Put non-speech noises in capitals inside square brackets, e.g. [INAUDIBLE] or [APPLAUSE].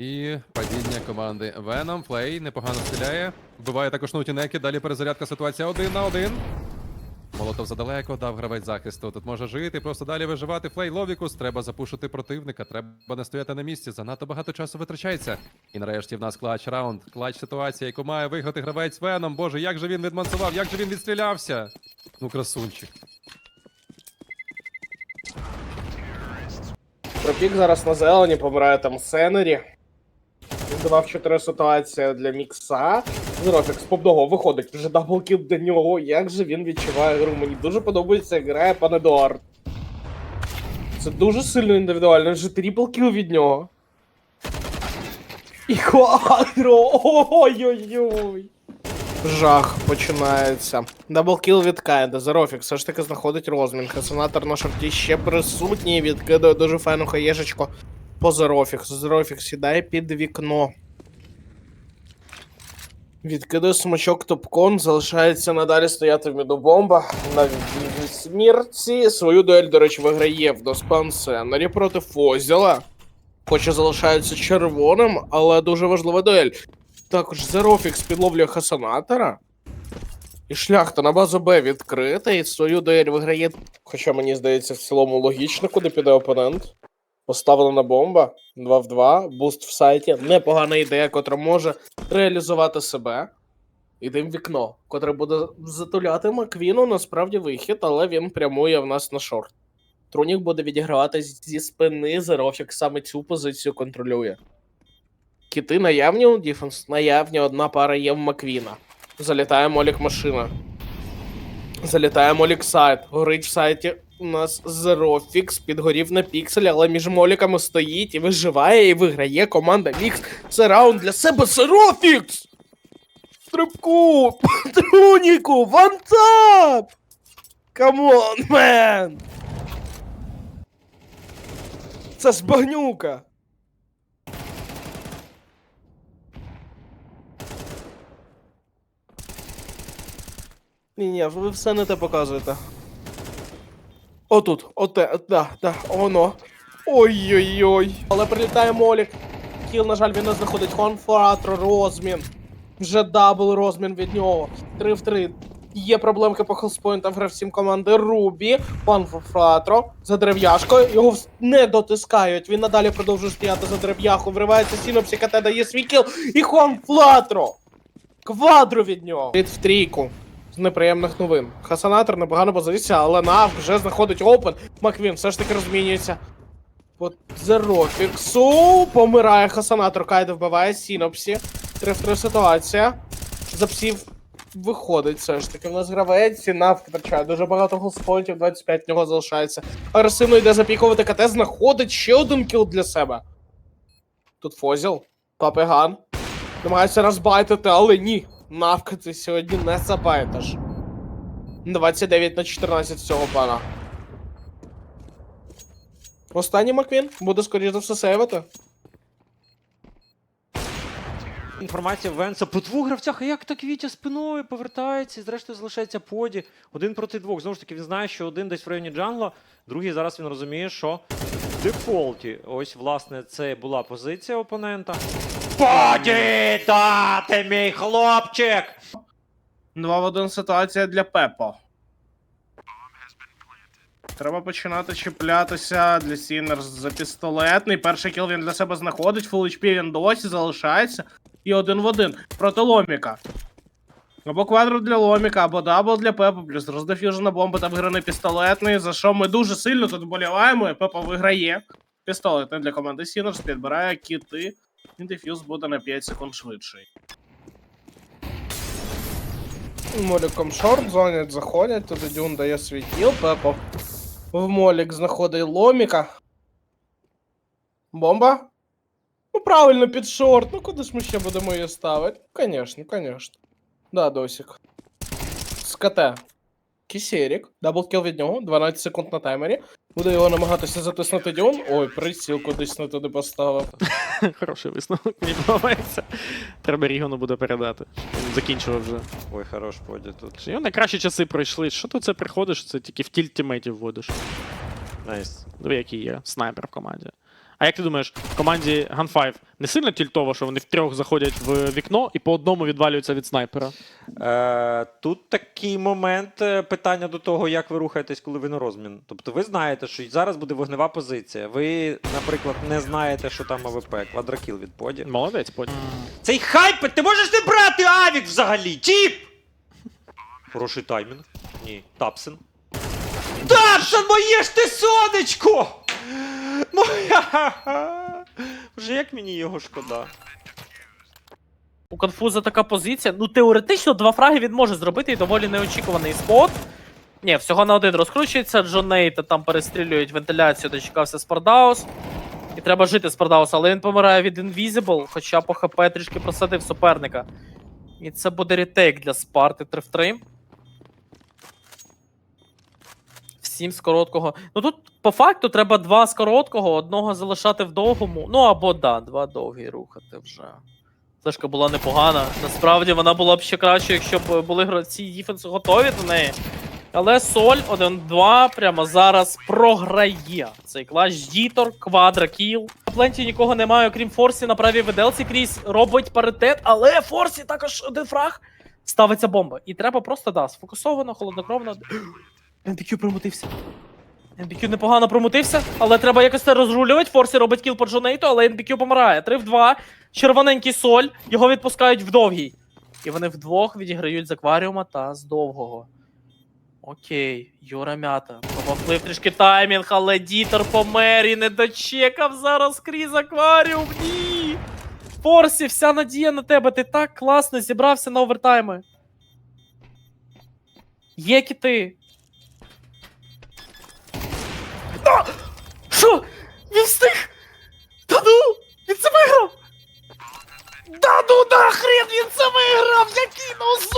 І падіння команди Venom. Флей непогано стріляє. Вбиває також Нутінеки. Далі перезарядка ситуація один на один. Молотов задалеко, дав гравець захисту. Тут може жити, просто далі виживати. Флей Ловікус. Треба запушити противника. Треба не стояти на місці. Занадто багато часу витрачається. І нарешті в нас клач раунд. Клач ситуація, яку має виграти гравець Веном. Боже, як же він відмансував, як же він відстрілявся. Ну, красунчик. Тропік зараз на зелені, помирає там Сенері. 2 в 4 ситуація для Мікса. Зерофік з повного виходить вже даблкіл для нього. Як же він відчуває гру? Мені дуже подобається, як грає пан Едуард. Це дуже сильно індивідуально, вже тріплкіл від нього. І квадро! Ой-ой-ой! Жах починається. Даблкіл від Кайда. Зерофік все ж таки знаходить розмін. Хасенатор на шорті ще присутній. Відкидує дуже файну хаєшечку по Зерофік. Сідає під вікно. Відкидує смачок топкон, залишається надалі стояти в мідобомба. На смірці. Свою дуель, до речі, виграє в Доспан Сенері проти Фозіла. Хоча залишається червоним, але дуже важлива дуель. Також Зерофікс підловлює Хасанатора. І шляхта на базу Б відкрита, і свою дуель виграє. Хоча мені здається, в цілому логічно, куди піде опонент. Поставлена бомба 2 в 2, буст в сайті. Непогана ідея, котра може реалізувати себе. Ідемо в вікно, котре буде затуляти Маквіну, насправді вихід, але він прямує в нас на шорт. Трунік буде відігравати зі спини, Зерофік саме цю позицію контролює. Кіти наявні у Діфенс? Наявні, одна пара є в Маквіна. Залітає Молік машина. Залітає Молік сайт. Горить в сайті у нас Зерофікс, підгорів на піксель, але між моліками стоїть і виживає, і виграє команда Мікс. Це раунд для себе Зерофікс! Стрибку! Труніку! Вантап! Камон, мен! Це ж багнюка! Ні, ні, ви все не те показуєте. Отут, оте, да, да, воно. Ой-ой-ой. Але прилітає Молік. Кіл, на жаль, він не знаходить Хонфатро, розмін. Вже дабл розмін від нього. 3 в 3. Є проблемки по хелспоінтам гравців команди Рубі. Пан Фатро за дерев'яшкою. Його не дотискають. Він надалі продовжує стояти за дерев'яху. Вривається Сінопсі, КТ дає свій кіл. І Хон Флатро. Квадро від нього. Від в трійку. З неприємних новин. Хасанатор непогана позиція, але Нав вже знаходить опен. Маквін все ж таки розмінюється. От Зерофіксу. Помирає Хасанатор. Кайда вбиває Сінопсі. 3 в 3 ситуація. За псів виходить все ж таки. В нас гравець, і Нав втрачає дуже багато голспоінтів, 25 в нього залишається. Агресивно йде запікувати КТ, знаходить ще один кіл для себе. Тут Фозіл, Папеган. Намагається розбайтити, але ні. Навка ти сьогодні не забайтиш. 29 на 14 цього пана. Останній Маквін буде скоріш за все сейвити. Інформація Венса по двох гравцях, а як так Вітя спиною повертається і зрештою залишається поді. Один проти двох. Знову ж таки, він знає, що один десь в районі джангла, другий зараз він розуміє, що в дефолті. Ось, власне, це була позиція опонента. Поді! Та, ти мій хлопчик! 2 в 1 ситуація для Пепо. Треба починати чіплятися для Сінерс за пістолетний. Перший кіл він для себе знаходить, фул HP він досі залишається. І один в один проти Ломіка. Або квадро для Ломіка, або дабл для Пепа, плюс роздефюжена бомба та виграний пістолетний, за що ми дуже сильно тут вболіваємо, і Пепа виграє. Пістолетний для команди Сінерс підбирає кіти. І дефюз буде на 5 секунд швидший. Моліком шорт, зонять, заходять, туди Дюн дає свій кіл, Пепо. В Молік знаходить ломіка. Бомба? Ну, правильно, під шорт. Ну куди ж ми ще будемо її ставити? Конечно, конечно. Да, досік. З КТ. Кісерік. Даблкіл від нього, 12 секунд на таймері. Буде його намагатися затиснути Дюн. Ой, приціл кудись не туди поставив. [LAUGHS] Хороший висновок, мені подобається. Треба Рігону буде передати. Він закінчував вже. Ой, хорош поді тут. Його найкращі часи пройшли. Що тут це приходиш, це тільки в тільтімейті вводиш. Найс. Диви, який є снайпер в команді. А як ти думаєш, команді Gun5 не сильно тільтово, що вони втрьох заходять в вікно і по одному відвалюються від снайпера? Е, тут такий момент е, питання до того, як ви рухаєтесь, коли ви на розмін. Тобто ви знаєте, що зараз буде вогнева позиція. Ви, наприклад, не знаєте, що там АВП, квадрокіл від поді. Молодець потім. Цей хайпер, ти можеш не брати авік взагалі! Тіп! Хороший таймінг. Ні, Тапсен. Тапсен, моє ж ти сонечко! Моя! Вже як мені його шкода. У конфуза така позиція. Ну, теоретично, два фраги він може зробити і доволі неочікуваний спот. Ні, всього на один розкручується. Джон Нейта там перестрілюють вентиляцію, дочекався Спардаус. І треба жити Спардаус, але він помирає від Invisible, хоча по ХП трішки просадив суперника. І це буде ретейк для Спарти 3 в 3. Всім з короткого. Ну тут по факту треба два з короткого, одного залишати в довгому. Ну або да, два довгі рухати вже. Флешка була непогана. Насправді вона була б ще краще, якщо б були гравці діфенсу готові до неї. Але Соль 1-2 прямо зараз програє. Цей клас Дітор, квадра кіл. На пленті нікого немає, окрім Форсі на правій виделці. Кріс робить паритет, але Форсі також один фраг. Ставиться бомба. І треба просто да, сфокусовано, холоднокровно. NBQ промутився. NBQ непогано промутився, але треба якось це розрулювати. Форсі робить кіл по Джонейту, але NBQ помирає. 3 в 2. Червоненький соль, його відпускають в довгий. І вони вдвох відіграють з акваріума та з довгого. Окей, Юра м'ята. Помоглив трішки таймінг, але Дітер помер і не дочекав зараз крізь акваріум. Ні! Форсі, вся надія на тебе. Ти так класно зібрався на овертайми. Є кіти.